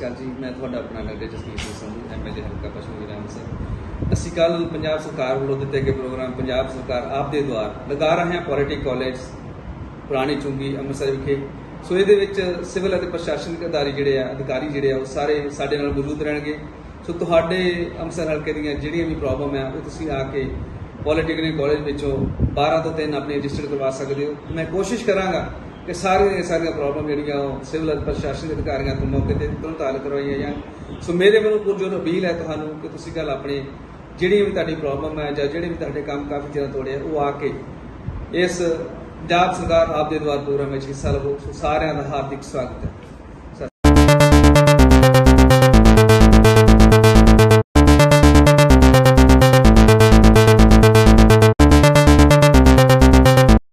ਅਕਾਲ ਜੀ, ਮੈਂ ਤੁਹਾਡਾ ਆਪਣਾ ਨਗਰ ਜਸਮੀਤ ਸਿੰਘ ਸੰਧੂ ਐਮਐਲਏ ਹਲਕਾ ਪਸ਼ਮੀ ਰਾਮ ਸਰ ਅਸੀਂ ਕੱਲ ਪੰਜਾਬ ਸਰਕਾਰ ਵੱਲੋਂ ਦਿੱਤੇ ਗਏ ਪ੍ਰੋਗਰਾਮ ਪੰਜਾਬ ਸਰਕਾਰ ਆਪ ਦੇ ਦੁਆਰ ਲਗਾ ਰਹੇ ਹਾਂ ਪੋਲੀਟਿਕ ਕਾਲਜ, ਪੁਰਾਣੀ ਚੁੰਗੀ ਅੰਮ੍ਰਿਤਸਰ ਵਿਖੇ। ਸੋ ਇਹਦੇ ਵਿੱਚ ਸਿਵਲ ਅਤੇ ਪ੍ਰਸ਼ਾਸਨਿਕ ਅਧਾਰੀ ਜਿਹੜੇ ਆ, ਅਧਿਕਾਰੀ ਜਿਹੜੇ ਆ, ਉਹ ਸਾਰੇ ਸਾਡੇ ਨਾਲ ਮੌਜੂਦ ਰਹਿਣਗੇ। ਸੋ ਤੁਹਾਡੇ ਅੰਮ੍ਰਿਤਸਰ ਹਲਕੇ ਦੀਆਂ ਜਿਹੜੀਆਂ ਵੀ ਪ੍ਰੋਬਲਮ ਆ, ਉਹ ਤੁਸੀਂ ਆ ਕੇ ਪੋਲੀਟਿਕਲ ਕਾਲਜ ਵਿੱਚੋਂ 12 ਤੋਂ 3 ਆਪਣੇ ਰਜਿਸਟਰ ਕਰਵਾ ਸਕਦੇ ਹੋ। ਮੈਂ ਕੋਸ਼ਿਸ਼ ਕਰਾਂਗਾ ਕਿ ਸਾਰੀਆਂ ਸਾਰੀਆਂ ਪ੍ਰੋਬਲਮ ਜਿਹੜੀਆਂ ਉਹ ਸਿਵਲ ਅਤੇ ਪ੍ਰਸ਼ਾਸਨਿਕ ਅਧਿਕਾਰੀਆਂ ਤੋਂ ਮੌਕੇ ਤੇ ਤੁਰੰਤ ਹੱਲ ਕਰਵਾਈਆਂ ਜਾਣ। ਸੋ ਮੇਰੇ ਵੱਲੋਂ ਪੁਰਜੋਰ ਅਪੀਲ ਹੈ ਤੁਹਾਨੂੰ ਕਿ ਤੁਸੀਂ ਕੱਲ ਆਪਣੇ ਜਿਹੜੀ ਵੀ ਤੁਹਾਡੀ ਪ੍ਰੋਬਲਮ ਹੈ ਜਾਂ ਜਿਹੜੇ ਵੀ ਤੁਹਾਡੇ ਕੰਮ ਕਾਫੀ ਚਿਰ ਤੋੜੇ ਆ, ਉਹ ਆ ਕੇ ਇਸ ਪੰਜਾਬ ਸਰਕਾਰ ਆਪ ਦੇ ਦੁਆਰ ਪ੍ਰੋਗਰਾਮ ਵਿੱਚ ਹਿੱਸਾ ਲਵੋ। ਸੋ ਸਾਰਿਆਂ ਦਾ ਹਾਰਦਿਕ ਸਵਾਗਤ ਹੈ।